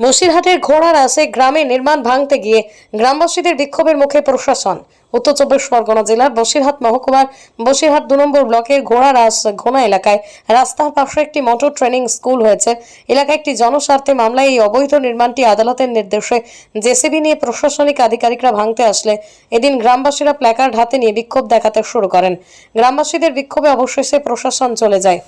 বসিরহাটের ঘোড়ার আসে গ্রামে নির্মাণ ভাঙতে গিয়ে গ্রামবাসীদের বিক্ষোভের মুখে প্রশাসন। উত্তর চব্বিশ পরগনা জেলার বসিরহাট মহকুমার বসিরহাট দু নম্বর ব্লকের ঘোড়ারাস ঘোনা এলাকায় রাস্তার পাশে একটি মোটর ট্রেনিং স্কুল হয়েছে। এলাকায় একটি জনস্বার্থে মামলায় এই অবৈধ নির্মাণটি আদালতের নির্দেশে জেসিবি নিয়ে প্রশাসনিক আধিকারিকরা ভাঙতে আসলে। এদিন গ্রামবাসীরা প্ল্যাকার্ড হাতে নিয়ে বিক্ষোভ দেখাতে শুরু করেন। গ্রামবাসীদের বিক্ষোভে অবশেষে প্রশাসন চলে যায়।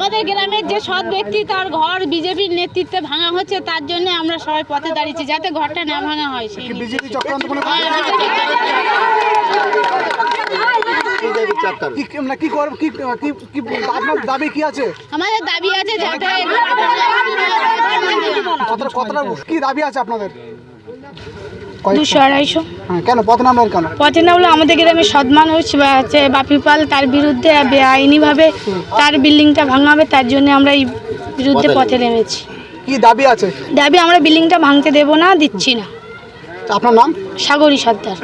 আমাদের গ্রামের যে সৎ ব্যক্তি তার ঘর বিজেপির নেতৃত্বে ভাঙা হচ্ছে তার জন্য আমরা সবাই পথে দাঁড়িয়েছি যাতে ঘরটা না ভাঙা হয় সেই হ্যাঁ, মানে আমাদের দাবি আছে যাতে কতটা কি দাবি আছে আপনাদের দুশো আড়াইশো। হ্যাঁ কেন? পথ নামের কেন? পথে না হলে আমাদের গ্রামে সৎ মানুষ আছে হচ্ছে বাপি পাল তার বিরুদ্ধে বেআইনিভাবে তার বিল্ডিংটা ভাঙাবে তার জন্য আমরা এই বিরুদ্ধে পথে নেমেছি। কি দাবি আছে? দাবি আমরা বিল্ডিংটা ভাঙতে দেবো না দিচ্ছি না। আপনার নাম? সাগরী সর্দার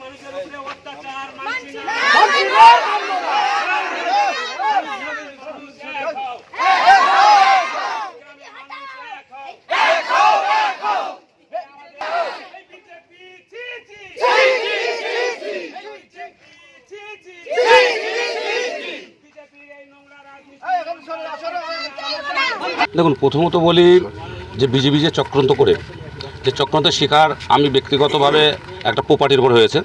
মানুষের উপরে অত্যাচার মানছি না এই বিজেপি ছি ছি বিজেপি এই নোংরা রাজনীতি দেখুন, প্রথমত বলি যে বিজেপি যে চক্রান্ত করে, যে চক্রান্তের শিকার আমি ব্যক্তিগতভাবে একটা প্রপার্টির উপর হয়েছে।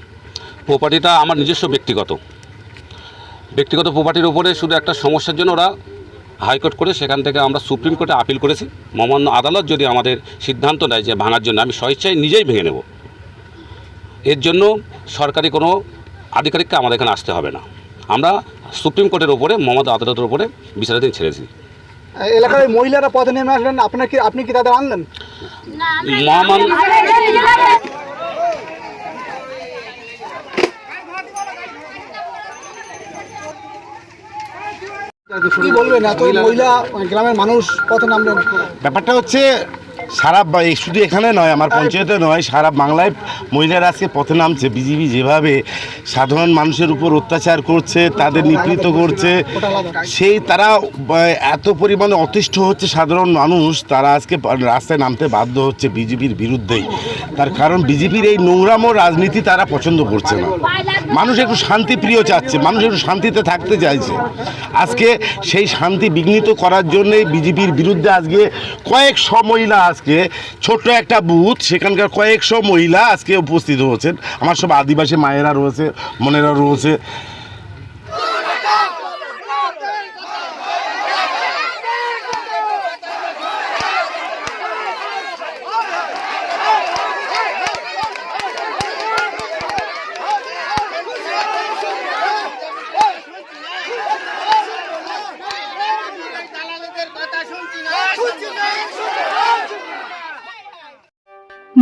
প্রপার্টিটা আমার নিজস্ব ব্যক্তিগত। ব্যক্তিগত প্রপার্টির উপরে শুধু একটা সমস্যার জন্য ওরা হাইকোর্ট করে সেখান থেকে আমরা সুপ্রিম কোর্টে আপিল করেছি। মমান্য আদালত যদি আমাদের সিদ্ধান্ত নেয় যে ভাঙার জন্য, আমি স্বেচ্ছায় নিজেই ভেঙে নেব। এর জন্য সরকারি কোনো আধিকারিককে আমাদের এখানে আসতে হবে না। আমরা সুপ্রিম কোর্টের ওপরে মমতা আদালতের উপরে বিচারাধীন ছেড়েছি। এলাকার মহিলারা পথে নেমে আসলেন আপনার কি আপনি কি তাদের আনলেন? কি বলবেন? এত মহিলা গ্রামের মানুষ পথে নামলেন। ব্যাপারটা হচ্ছে সারা শুধু এখানে নয়, আমার পঞ্চায়েতে নয়, সারা বাংলায় মহিলারা আজকে পথে নামছে। বিজেপি যেভাবে সাধারণ মানুষের উপর অত্যাচার করছে, তাদের নিপীড়িত করছে, সেই তারা এত পরিমাণে অতিষ্ঠ হচ্ছে সাধারণ মানুষ, তারা আজকে রাস্তায় নামতে বাধ্য হচ্ছে বিজেপির বিরুদ্ধেই। তার কারণ, বিজেপির এই নোংরাম রাজনীতি তারা পছন্দ করছে না। মানুষ একটু শান্তিপ্রিয় চাচ্ছে, মানুষ একটু শান্তিতে থাকতে চাইছে। আজকে সেই শান্তি বিঘ্নিত করার জন্যে বিজেপির বিরুদ্ধে আজকে কয়েকশো মহিলা আজকে, ছোট্ট একটা বুথ, সেখানকার কয়েকশো মহিলা আজকে উপস্থিত হয়েছেন। আমার সব আদিবাসী মায়েরা রয়েছে মনেরা রয়েছে।